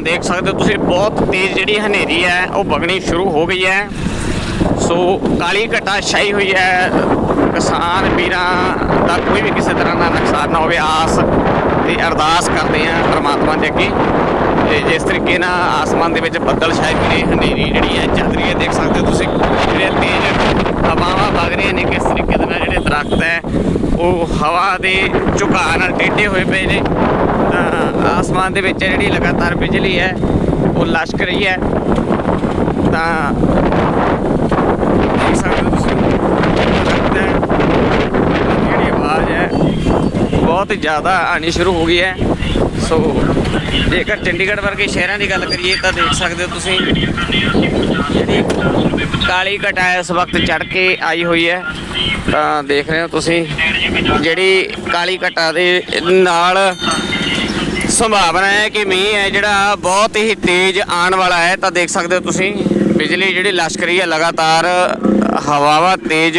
ਦੇਖ ਸਕਦੇ ਹੋ, ਤੁਸੀਂ ਬਹੁਤ ਤੇਜ਼ ਜਿਹੜੀ ਹਨੇਰੀ ਹੈ, ਉਹ ਵਗਣੀ ਸ਼ੁਰੂ ਹੋ ਗਈ ਹੈ। ਸੋ ਕਾਲੀ ਘਟਾ ਛਾਈ ਹੋਈ ਹੈ। ਕਿਸਾਨ ਵੀਰਾਂ ਦਾ ਕੋਈ ਵੀ ਕਿਸੇ ਤਰ੍ਹਾਂ ਦਾ ਨੁਕਸਾਨ ਨਾ ਹੋਵੇ, ਆਸ ਤੇ ਅਰਦਾਸ ਕਰਦੇ ਆ ਪ੍ਰਮਾਤਮਾ ਦੇ ਅੱਗੇ। ਤੇ ਜਿਸ ਤਰੀਕੇ ਨਾਲ ਆਸਮਾਨ ਦੇ ਵਿੱਚ ਬੱਦਲ ਛਾਏ ਹੋਏ ਨੇ, ਹਨੇਰੀ ਜਿਹੜੀ ਹੈ ਚੱਲ ਰਹੀ ਹੈ, ਦੇਖ ਸਕਦੇ ਹੋ ਤੁਸੀਂ ਜਿਹੜੇ ਤੇਜ਼ ਹਵਾਵਾਂ ਵਗ ਰਹੀਆਂ ਨੇ, ਕਿਸ ਤਰੀਕੇ ਦੇ ਨਾਲ ਜਿਹੜੇ ਦਰਖਤ ਹੈ, ਉਹ ਹਵਾ ਦੇ ਝੁਕਾਅ ਨਾਲ ਟੇਢੇ ਹੋਏ ਪਏ ਨੇ। ਆਸਮਾਨ ਦੇ ਵਿੱਚ ਜਿਹੜੀ ਲਗਾਤਾਰ ਬਿਜਲੀ ਹੈ, ਉਹ ਲਸ਼ਕ ਰਹੀ ਹੈ। ਤਾਂ ਦੇਖ ਸਕਦੇ ਹੋ ਤੁਸੀਂ ਜਿਹੜੀ ਆਵਾਜ਼ ਹੈ, ਬਹੁਤ ਜ਼ਿਆਦਾ ਆਣੀ ਸ਼ੁਰੂ ਹੋ ਗਈ ਹੈ। ਸੋ, ਜੇਕਰ ਚੰਡੀਗੜ੍ਹ ਵਰਗੇ ਸ਼ਹਿਰਾਂ ਦੀ ਗੱਲ ਕਰੀਏ, ਤਾਂ ਦੇਖ ਸਕਦੇ ਹੋ ਤੁਸੀਂ, ਜਿਹੜੀ ਕਾਲੀ ਘਟਾ ਇਸ ਵਕਤ ਚੜ ਕੇ ਆਈ ਹੋਈ ਹੈ। ਤਾਂ ਦੇਖ ਰਹੇ ਹੋ ਤੁਸੀਂ, ਜਿਹੜੀ ਕਾਲੀ ਘਟਾ ਦੇ ਨਾਲ ਸੰਭਾਵਨਾ ਹੈ ਕਿ ਮੀਂਹ ਹੈ ਜਿਹੜਾ ਬਹੁਤ ਹੀ ਤੇਜ਼ ਆਉਣ ਵਾਲਾ ਹੈ। ਤਾਂ ਦੇਖ ਸਕਦੇ ਹੋ ਤੁਸੀਂ, ਬਿਜਲੀ ਜਿਹੜੀ ਲਸ਼ਕਰੀ ਹੈ, ਲਗਾਤਾਰ ਹਵਾਵਾਂ ਤੇਜ਼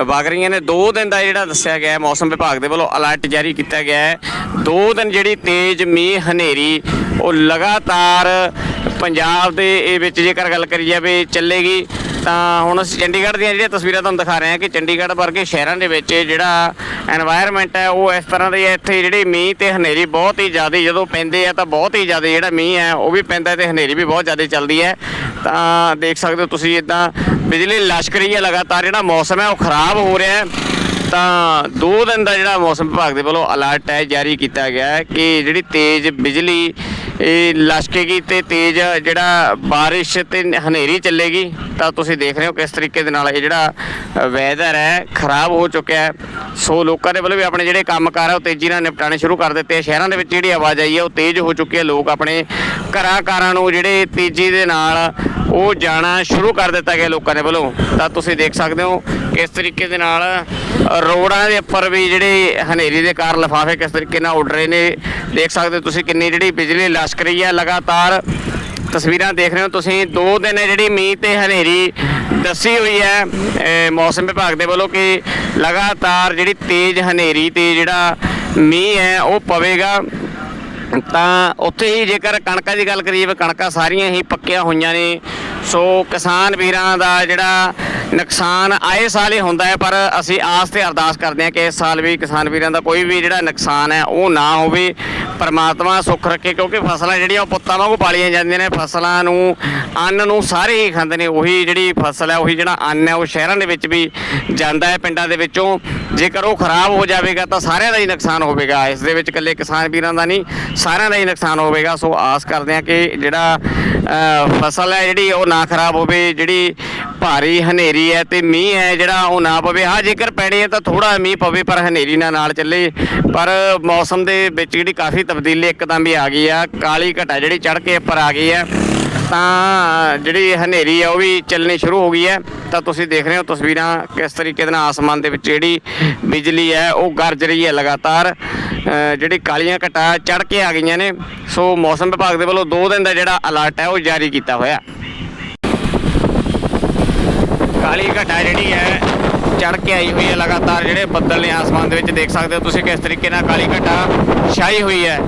ਵਗ ਰਹੀਆਂ ਨੇ। 2 ਦਿਨ ਦਾ ਜਿਹੜਾ ਦੱਸਿਆ ਗਿਆ ਹੈ, ਮੌਸਮ ਵਿਭਾਗ ਦੇ ਵੱਲੋਂ ਅਲਰਟ ਜਾਰੀ ਕੀਤਾ ਗਿਆ ਹੈ। 2 ਦਿਨ ਜਿਹੜੀ ਤੇਜ਼ ਮੀਂਹ ਹਨੇਰੀ, ਉਹ ਲਗਾਤਾਰ ਪੰਜਾਬ ਦੇ ਇਹ ਵਿੱਚ ਜੇਕਰ ਗੱਲ ਕਰੀ ਜਾਵੇ, ਚੱਲੇਗੀ। ਤਾਂ ਹੁਣ ਅਸੀਂ ਚੰਡੀਗੜ੍ਹ ਦੀਆਂ ਜਿਹੜੀਆਂ ਤਸਵੀਰਾਂ ਤੁਹਾਨੂੰ ਦਿਖਾ ਰਹੇ ਹਾਂ ਕਿ ਚੰਡੀਗੜ੍ਹ ਵਰਗੇ ਸ਼ਹਿਰਾਂ ਦੇ ਵਿੱਚ ਜਿਹੜਾ এনवायरमेंट ਹੈ, ਉਹ ਇਸ ਤਰ੍ਹਾਂ ਦਾ ਹੈ, ਇੱਥੇ ਜਿਹੜੀ ਮੀਂਹ ਤੇ ਹਨੇਰੀ ਬਹੁਤ ਹੀ ਜ਼ਿਆਦਾ ਜਦੋਂ ਪੈਂਦੇ ਆ ਤਾਂ ਬਹੁਤ ਹੀ ਜ਼ਿਆਦਾ ਜਿਹੜਾ ਮੀਂਹ ਹੈ, ਉਹ ਵੀ ਪੈਂਦਾ ਤੇ ਹਨੇਰੀ ਵੀ ਬਹੁਤ ਜ਼ਿਆਦਾ ਚੱਲਦੀ ਹੈ। ਤਾਂ ਦੇਖ ਸਕਦੇ ਹੋ ਤੁਸੀਂ ਇਦਾਂ ਬਿਜਲੀ ਲਸ਼ਕ ਰਹੀ ਹੈ ਲਗਾਤਾਰ, ਜਿਹੜਾ ਮੌਸਮ ਹੈ ਉਹ ਖਰਾਬ ਹੋ ਰਿਹਾ ਹੈ। ਤਾਂ ਦੋ ਦਿਨ ਦਾ ਜਿਹੜਾ ਮੌਸਮ ਵਿਭਾਗ ਦੇ ਵੱਲੋਂ ਅਲਰਟ ਹੈ, ਜਾਰੀ ਕੀਤਾ ਗਿਆ ਹੈ ਕਿ ਜਿਹੜੀ ਤੇਜ਼ ਬਿਜਲੀ ਇਹ ਲਸ਼ਕੇਗੀ ਤੇ ਤੇਜ਼ ਜਿਹੜਾ ਬਾਰਿਸ਼ ਤੇ ਹਨੇਰੀ ਚੱਲੇਗੀ, ਤਾਂ ਤੁਸੀਂ ਦੇਖ ਰਹੇ ਹੋ ਕਿਸ ਤਰੀਕੇ ਦੇ ਨਾਲ ਇਹ ਜਿਹੜਾ ਵੈਦਰ ਹੈ, ਖਰਾਬ ਹੋ ਚੁੱਕਿਆ ਹੈ ਸੋ ਲੋਕਾਂ ਦੇ ਵੱਲੋਂ ਵੀ ਆਪਣੇ ਜਿਹੜੇ ਕੰਮਕਾਰ ਆ, ਉਹ ਤੇਜ਼ੀ ਨਾਲ ਨਿਪਟਾਣੇ ਸ਼ੁਰੂ ਕਰ ਦਿੱਤੇ ਆ। ਸ਼ਹਿਰਾਂ ਦੇ ਵਿੱਚ ਜਿਹੜੀ ਆਵਾਜਾਈ ਹੈ ਉਹ ਤੇਜ਼ ਹੋ ਚੁੱਕੀ ਹੈ ਲੋਕ ਆਪਣੇ ਘਰਾਂ ਕਾਰਾਂ ਨੂੰ ਜਿਹੜੇ ਤੇਜ਼ੀ ਦੇ ਨਾਲ ਉਹ ਜਾਣਾ ਸ਼ੁਰੂ ਕਰ ਦਿੱਤਾ ਗਿਆ ਲੋਕਾਂ ਦੇ ਵੱਲੋਂ। ਤਾਂ ਤੁਸੀਂ ਦੇਖ ਸਕਦੇ ਹੋ, ਕਿਸ ਤਰੀਕੇ ਦੇ ਨਾਲ ਰੋਡਾਂ ਦੇ ਉੱਪਰ ਵੀ ਜਿਹੜੇ ਹਨੇਰੀ ਦੇ ਕਾਰਨ ਲਿਫਾਫੇ ਕਿਸ ਤਰੀਕੇ ਨਾਲ ਉੱਡ ਰਹੇ ਨੇ। ਦੇਖ ਸਕਦੇ ਹੋ ਤੁਸੀਂ ਕਿੰਨੀ ਜਿਹੜੀ ਬਿਜਲੀ ਲਸ਼ਕ ਰਹੀ ਹੈ, ਲਗਾਤਾਰ ਤਸਵੀਰਾਂ ਦੇਖ ਰਹੇ ਹੋ ਤੁਸੀਂ। ਦੋ ਦਿਨ ਜਿਹੜੀ ਮੀਂਹ ਤੇ ਹਨੇਰੀ ਦੱਸੀ ਹੋਈ ਹੈ ਮੌਸਮ ਵਿਭਾਗ ਦੇ ਵੱਲੋਂ ਕਿ ਲਗਾਤਾਰ ਜਿਹੜੀ ਤੇਜ਼ ਹਨੇਰੀ ਤੇ ਜਿਹੜਾ ਮੀਂਹ ਹੈ, ਉਹ ਪਵੇਗਾ। ਤਾਂ ਉੱਥੇ ਹੀ ਜੇਕਰ ਕਣਕਾਂ ਦੀ ਗੱਲ ਕਰੀਏ, ਵੀ ਕਣਕਾਂ ਸਾਰੀਆਂ ਹੀ ਪੱਕੀਆਂ ਹੋਈਆਂ ਨੇ। ਸੋ ਕਿਸਾਨ ਵੀਰਾਂ ਦਾ ਜਿਹੜਾ ਨੁਕਸਾਨ ਆਏ ਸਾਲ ਹੀ ਹੁੰਦਾ ਹੈ, ਪਰ ਅਸੀਂ ਆਸ ਤੇ ਅਰਦਾਸ ਕਰਦੇ ਹਾਂ ਕਿ ਇਸ ਸਾਲ ਵੀ ਕਿਸਾਨ ਵੀਰਾਂ ਦਾ ਕੋਈ ਵੀ ਜਿਹੜਾ ਨੁਕਸਾਨ ਹੈ, ਉਹ ਨਾ ਹੋਵੇ। ਪਰਮਾਤਮਾ ਸੁੱਖ ਰੱਖੇ, ਕਿਉਂਕਿ ਫਸਲਾਂ ਜਿਹੜੀਆਂ ਉਹ ਪੁੱਤਾਂ ਵਾਂਗੂ ਪਾਲੀਆਂ ਜਾਂਦੀਆਂ ਨੇ, ਫਸਲਾਂ ਨੂੰ, ਅੰਨ ਨੂੰ ਸਾਰੇ ਹੀ ਖਾਂਦੇ ਨੇ। ਉਹੀ ਜਿਹੜੀ ਫਸਲ ਹੈ, ਉਹੀ ਜਿਹੜਾ ਅੰਨ ਹੈ, ਉਹ ਸ਼ਹਿਰਾਂ ਦੇ ਵਿੱਚ ਵੀ ਜਾਂਦਾ ਹੈ, ਪਿੰਡਾਂ ਦੇ ਵਿੱਚੋਂ। ਜੇਕਰ ਉਹ ਖਰਾਬ ਹੋ ਜਾਵੇਗਾ ਤਾਂ ਸਾਰਿਆਂ ਦਾ ਹੀ ਨੁਕਸਾਨ ਹੋਵੇਗਾ। ਇਸ ਦੇ ਵਿੱਚ ਇਕੱਲੇ ਕਿਸਾਨ ਵੀਰਾਂ ਦਾ ਨਹੀਂ, ਸਾਰਿਆਂ ਦਾ ਹੀ ਨੁਕਸਾਨ ਹੋਵੇਗਾ। ਸੋ ਆਸ ਕਰਦੇ ਹਾਂ ਕਿ ਜਿਹੜਾ ਫਸਲ ਹੈ ਜਿਹੜੀ, ਉਹ ਨਾ ਖਰਾਬ ਹੋਵੇ, ਜਿਹੜੀ ਭਾਰੀ ਹਨੇਰੀ ਹੈ ਤੇ ਮੀਂਹ ਹੈ ਜਿਹੜਾ ਉਹ ਨਾ ਪਵੇ। ਹਾਂ, ਜੇਕਰ ਪੈਣੀ ਹੈ ਤਾਂ ਥੋੜਾ ਮੀਂਹ ਪਵੇ, ਪਰ ਹਨੇਰੀ ਨਾ ਨਾਲ ਚੱਲੇ। ਪਰ ਮੌਸਮ ਦੇ ਵਿੱਚ ਜਿਹੜੀ ਕਾਫੀ ਤਬਦੀਲੀ ਇੱਕਦਮ ਵੀ ਆ ਗਈ ਆ। ਕਾਲੀ ਘਟਾ ਜਿਹੜੀ ਚੜ ਕੇ ਉੱਪਰ ਆ ਗਈ ਹੈ, ਤਾਂ ਜਿਹੜੀ ਹਨੇਰੀ ਹੈ ਉਹ ਵੀ ਚੱਲਣੀ ਸ਼ੁਰੂ ਹੋ ਗਈ ਹੈ। ਤਾਂ ਤੁਸੀਂ ਦੇਖ ਰਹੇ ਹੋ ਤਸਵੀਰਾਂ ਕਿਸ ਤਰੀਕੇ ਦੇ ਨਾਲ ਆਸਮਾਨ ਦੇ ਵਿੱਚ ਜਿਹੜੀ ਬਿਜਲੀ ਹੈ, ਉਹ ਗਰਜ ਰਹੀ ਹੈ ਲਗਾਤਾਰ। ਜਿਹੜੀ ਕਾਲੀਆਂ ਘਟਾ ਚੜ ਕੇ ਆ ਗਈਆਂ ਨੇ। ਸੋ ਮੌਸਮ ਵਿਭਾਗ ਦੇ ਵੱਲੋਂ 2 ਦਿਨ ਦਾ ਜਿਹੜਾ ਅਲਰਟ ਹੈ, ਉਹ ਜਾਰੀ ਕੀਤਾ ਹੋਇਆ। ਕਾਲੀ ਘਟਾ ਜਿਹੜੀ ਹੈ ਚੜ ਕੇ ਆਈ ਹੋਈ ਹੈ ਲਗਾਤਾਰ ਜਿਹੜੇ ਬੱਦਲ ਨੇ ਆਸਮਾਨ ਦੇ ਵਿੱਚ ਦੇਖ ਸਕਦੇ ਹੋ ਤੁਸੀਂ ਕਿਸ ਤਰੀਕੇ ਨਾਲ ਕਾਲੀ ਘਟਾ ਛਾਈ ਹੋਈ ਹੈ।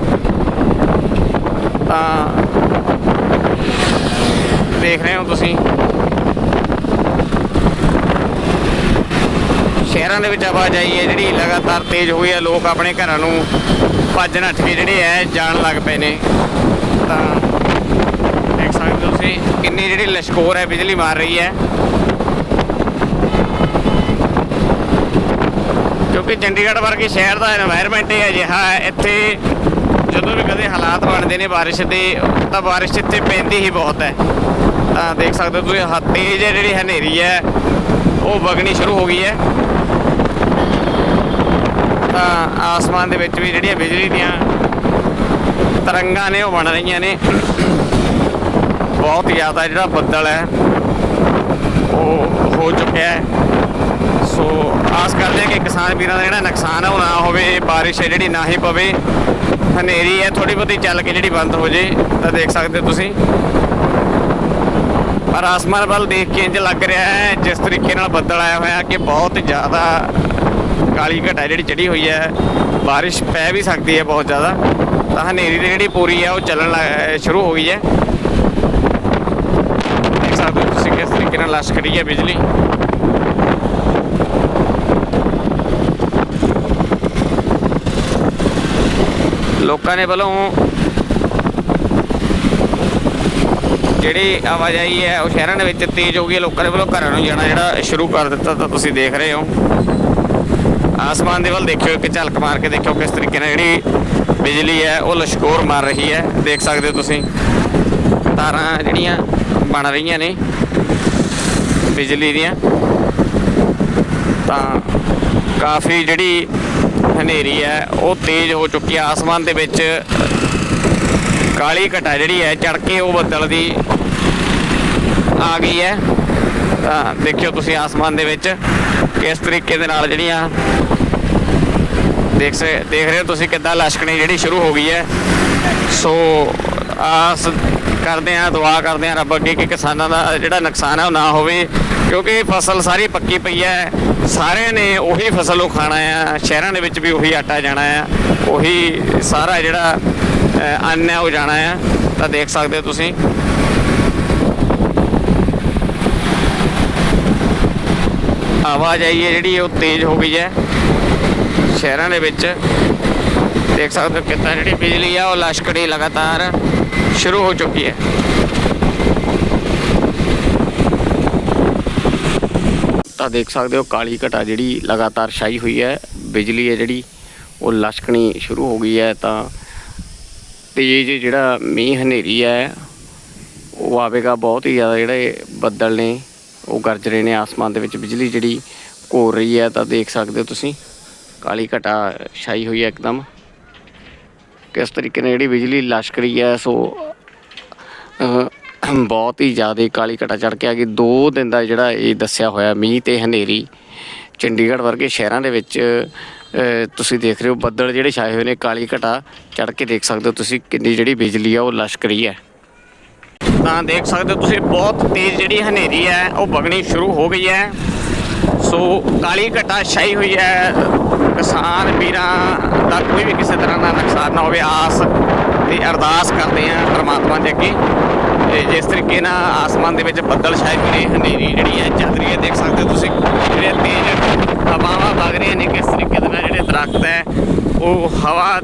ਤਾਂ ਦੇਖ ਰਹੇ ਹੋ ਤੁਸੀਂ। ਸ਼ਹਿਰਾਂ ਦੇ ਵਿੱਚ ਆਵਾਜਾਈ ਹੈ, ਜਿਹੜੀ ਲਗਾਤਾਰ ਤੇਜ਼ ਹੋਈ ਹੈ, ਲੋਕ ਆਪਣੇ ਘਰਾਂ ਨੂੰ ਭੱਜ ਨੱਠ ਕੇ ਜਿਹੜੇ ਹੈ, ਜਾਣ ਲੱਗ ਪਏ ਨੇ। ਤਾਂ ਦੇਖ ਸਕਦੇ ਹੋ ਤੁਸੀਂ, ਕਿੰਨੀ ਜਿਹੜੀ ਲਸ਼ਕੋਰ ਹੈ, ਬਿਜਲੀ ਮਾਰ ਰਹੀ ਹੈ। ਕਿਉਂਕਿ ਚੰਡੀਗੜ੍ਹ ਵਰਗੇ ਸ਼ਹਿਰ ਦਾ এনवायरमेंट ਹੀ ਅਜਿਹਾ ਹੈ, ਇੱਥੇ ਜਦੋਂ ਵੀ ਕਦੇ ਹਾਲਾਤ ਬਣਦੇ ਨੇ ਬਾਰਿਸ਼ ਦੇ, ਤਾਂ ਬਾਰਿਸ਼ ਇੱਥੇ ਪੈਂਦੀ ਹੀ ਬਹੁਤ ਹੈ। ਤਾਂ ਦੇਖ ਸਕਦੇ ਹੋ ਤੁਸੀਂ ਹੱਤੇ ਜਿਹੜੀ ਹਨੇਰੀ ਹੈ, ਉਹ ਵਗਣੀ ਸ਼ੁਰੂ ਹੋ ਗਈ ਹੈ। ਤਾਂ ਆਸਮਾਨ ਦੇ ਵਿੱਚ ਵੀ ਜਿਹੜੀਆਂ ਬਿਜਲੀ ਦੀਆਂ ਤਰੰਗਾਂ ਨੇ, ਉਹ ਬਣ ਰਹੀਆਂ ਨੇ। ਬਹੁਤ ਜ਼ਿਆਦਾ ਜਿਹੜਾ ਬੱਦਲ ਹੈ, ਉਹ ਹੋ ਚੁੱਕਿਆ ਹੈ। ਸੋ ਆਸ ਕਰਦੇ ਹਾਂ ਕਿ ਕਿਸਾਨ ਵੀਰਾਂ ਦਾ ਜਿਹੜਾ ਨੁਕਸਾਨ ਆ ਉਹ ਨਾ ਹੋਵੇ ਬਾਰਿਸ਼ ਹੈ ਜਿਹੜੀ ਨਾ ਹੀ ਪਵੇ। ਹਨੇਰੀ ਹੈ ਥੋੜੀ ਬਹੁਤੀ ਚੱਲ ਕੇ ਜਿਹੜੀ ਬੰਦ ਹੋ ਜੇ, ਤਾਂ ਦੇਖ ਸਕਦੇ ਹੋ ਤੁਸੀਂ। ਪਰ ਆਸਮਾਨ ਵੱਲ ਦੇਖ ਕੇ ਇੰਜ ਲੱਗ ਰਿਹਾ ਹੈ, ਜਿਸ ਤਰੀਕੇ ਨਾਲ ਬੱਦਲ ਆਇਆ ਹੋਇਆ ਕਿ ਬਹੁਤ ਜ਼ਿਆਦਾ ਕਾਲੀ ਘਟਾ ਜਿਹੜੀ ਚੜੀ ਹੋਈ ਹੈ। ਬਾਰਿਸ਼ ਪੈ ਵੀ ਸਕਦੀ ਹੈ ਬਹੁਤ ਜ਼ਿਆਦਾ। ਤਾਂ ਹਨੇਰੀ ਦੀ ਜਿਹੜੀ ਪੂਰੀ ਹੈ ਉਹ ਚੱਲਣ ਲੱਗ- ਸ਼ੁਰੂ ਹੋ ਗਈ ਹੈ। ਦੇਖ ਸਕਦੇ ਹੋ ਤੁਸੀਂ ਕਿਸ ਤਰੀਕੇ ਨਾਲ ਲਸ਼ ਕਰੀ ਹੈ ਬਿਜਲੀ। ਲੋਕਾਂ ਨੇ ਵੱਲੋਂ ਜਿਹੜੀ ਆਵਾਜਾਈ ਹੈ, ਉਹ ਸ਼ਹਿਰਾਂ ਦੇ ਵਿੱਚ ਤੇਜ਼ ਹੋ ਗਈ ਹੈ। ਲੋਕਾਂ ਦੇ ਵੱਲੋਂ ਘਰਾਂ ਨੂੰ ਜਾਣਾ ਜਿਹੜਾ ਸ਼ੁਰੂ ਕਰ ਦਿੱਤਾ, ਤਾਂ ਤੁਸੀਂ ਦੇਖ ਰਹੇ ਹੋ। ਆਸਮਾਨ ਦੇ ਵੱਲ ਦੇਖਿਓ, ਇੱਕ ਝਲਕ ਮਾਰ ਕੇ ਦੇਖਿਓ ਕਿਸ ਤਰੀਕੇ ਨਾਲ ਜਿਹੜੀ ਬਿਜਲੀ ਹੈ, ਉਹ ਲਸ਼ਕੋਰ ਮਾਰ ਰਹੀ ਹੈ। ਦੇਖ ਸਕਦੇ ਹੋ ਤੁਸੀਂ, ਤਾਰਾਂ ਜਿਹੜੀਆਂ ਬਣ ਰਹੀਆਂ ਨੇ ਬਿਜਲੀ ਦੀਆਂ। ਤਾਂ ਕਾਫੀ ਜਿਹੜੀ ਹਨੇਰੀ ਹੈ, ਉਹ ਤੇਜ਼ ਹੋ ਚੁੱਕੀ ਹੈ। ਆਸਮਾਨ ਦੇ ਵਿੱਚ ਕਾਲੀ ਘਟਾ ਜਿਹੜੀ ਹੈ ਚੜ ਕੇ ਉਹ ਬੱਦਲ ਦੀ ਆ ਗਈ ਹੈ। ਤਾਂ ਦੇਖਿਓ ਤੁਸੀਂ ਆਸਮਾਨ ਦੇ ਵਿੱਚ ਕਿਸ ਤਰੀਕੇ ਦੇ ਨਾਲ ਜਿਹੜੀਆਂ ਦੇਖ ਸੇ, ਦੇਖ ਰਹੇ ਹੋ ਤੁਸੀਂ ਕਿੱਦਾਂ ਲਸ਼ਕਣੀ ਜਿਹੜੀ ਸ਼ੁਰੂ ਹੋ ਗਈ ਹੈ। ਸੋ ਆਸ ਕਰਦੇ ਆ ਦੁਆ ਕਰਦੇ ਆ ਰੱਬ ਅੱਗੇ ਕਿ ਕਿਸਾਨਾਂ ਦਾ ਜਿਹੜਾ ਨੁਕਸਾਨ ਹੈ ਉਹ ਨਾ ਹੋਵੇ। ਕਿਉਂਕਿ ਫਸਲ ਸਾਰੀ ਪੱਕੀ ਪਈ ਹੈ। ਸਾਰਿਆਂ ਨੇ ਉਹੀ ਫਸਲ ਉਹ ਖਾਣਾ ਆ। ਸ਼ਹਿਰਾਂ ਦੇ ਵਿੱਚ ਵੀ ਉਹੀ ਆਟਾ ਜਾਣਾ ਆ। ਉਹੀ ਸਾਰਾ ਜਿਹੜਾ ਅੰਨ ਹੈ ਉਹ ਜਾਣਾ ਆ। ਤਾਂ ਦੇਖ ਸਕਦੇ ਹੋ ਤੁਸੀਂ। ਆਵਾਜਾਈ ਹੈ ਜਿਹੜੀ, ਉਹ ਤੇਜ਼ ਹੋ ਗਈ ਹੈ। ਸ਼ਹਿਰਾਂ ਦੇ ਵਿੱਚ ਦੇਖ ਸਕਦੇ ਹੋ ਕਿੱਦਾਂ ਜਿਹੜੀ ਬਿਜਲੀ ਆ, ਉਹ ਲਸ਼ਕੜੀ ਲਗਾਤਾਰ ਸ਼ੁਰੂ ਹੋ ਚੁੱਕੀ ਹੈ। ਤਾਂ ਦੇਖ ਸਕਦੇ ਹੋ ਕਾਲੀ ਘਟਾ ਜਿਹੜੀ ਲਗਾਤਾਰ ਛਾਈ ਹੋਈ ਹੈ। ਬਿਜਲੀ ਹੈ ਜਿਹੜੀ, ਉਹ ਲਸ਼ਕਣੀ ਸ਼ੁਰੂ ਹੋ ਗਈ ਹੈ ਤਾਂ ਤੇਜ਼ ਜਿਹੜਾ ਮੀਂਹ ਹਨੇਰੀ ਹੈ, ਉਹ ਆਵੇਗਾ ਬਹੁਤ ਹੀ ਜ਼ਿਆਦਾ ਜਿਹੜੇ ਬੱਦਲ ਨੇ, ਉਹ ਗਰਜ ਰਹੇ ਨੇ ਆਸਮਾਨ ਦੇ ਵਿੱਚ। ਬਿਜਲੀ ਜਿਹੜੀ ਘੋਰ ਰਹੀ ਹੈ ਤਾਂ ਦੇਖ ਸਕਦੇ ਹੋ ਤੁਸੀਂ, ਕਾਲੀ ਘਟਾ ਛਾਈ ਹੋਈ ਹੈ ਇੱਕਦਮ। ਕਿਸ ਤਰੀਕੇ ਨਾਲ ਜਿਹੜੀ ਬਿਜਲੀ ਲਸ਼ਕ ਰਹੀ ਹੈ, ਸੋ ਬਹੁਤ ਹੀ ਜ਼ਿਆਦਾ ਕਾਲੀ ਘਟਾ ਚੜ ਕੇ ਆ ਗਈ। 2 ਦਿਨ ਦਾ ਜਿਹੜਾ ਇਹ ਦੱਸਿਆ ਹੋਇਆ ਮੀਂਹ ਤੇ ਹਨੇਰੀ ਚੰਡੀਗੜ੍ਹ ਵਰਗੇ ਸ਼ਹਿਰਾਂ ਦੇ ਵਿੱਚ ਤੁਸੀਂ ਦੇਖ ਰਹੇ ਹੋ ਬੱਦਲ ਜਿਹੜੇ ਛਾਏ ਹੋਏ ਨੇ, ਕਾਲੀ ਘਟਾ ਚੜ ਕੇ ਦੇਖ ਸਕਦੇ ਹੋ ਤੁਸੀਂ ਕਿੰਨੀ ਜਿਹੜੀ ਬਿਜਲੀ ਆ ਉਹ ਲਸ਼ਕ ਰਹੀ ਹੈ। ਤਾਂ ਦੇਖ ਸਕਦੇ ਹੋ ਤੁਸੀਂ ਬਹੁਤ ਤੇਜ਼ ਜਿਹੜੀ ਹਨੇਰੀ ਹੈ, ਉਹ ਵਗਣੀ ਸ਼ੁਰੂ ਹੋ ਗਈ ਹੈ। ਸੋ ਕਾਲੀ ਘਟਾ ਛਾਈ ਹੋਈ ਹੈ। ਕਿਸਾਨ ਵੀਰਾਂ ਦਾ ਕੋਈ ਵੀ ਕਿਸੇ ਤਰ੍ਹਾਂ ਦਾ ਨੁਕਸਾਨ ਨਾ ਹੋਵੇ, ਆਸ ਤੇ ਅਰਦਾਸ ਕਰਦੇ ਆ ਪ੍ਰਮਾਤਮਾ ਦੇ ਅੱਗੇ। ਤੇ ਜਿਸ ਤਰੀਕੇ ਨਾਲ ਆਸਮਾਨ ਦੇ ਵਿੱਚ ਬੱਦਲ ਛਾਏ ਹੋਏ ਨੇ, ਹਨੇਰੀ ਜਿਹੜੀ ਹੈ ਚੱਲ ਰਹੀ ਹੈ, ਦੇਖ ਸਕਦੇ ਹੋ ਤੁਸੀਂ ਜਿਹੜੇ ਤੇਜ਼ ਹਵਾਵਾਂ ਵਗ ਰਹੀਆਂ ਨੇ, ਕਿਸ ਤਰੀਕੇ ਦੇ ਨਾਲ ਜਿਹੜੇ ਦਰਖਤ ਹੈ, ਉਹ ਹਵਾ ਦੇ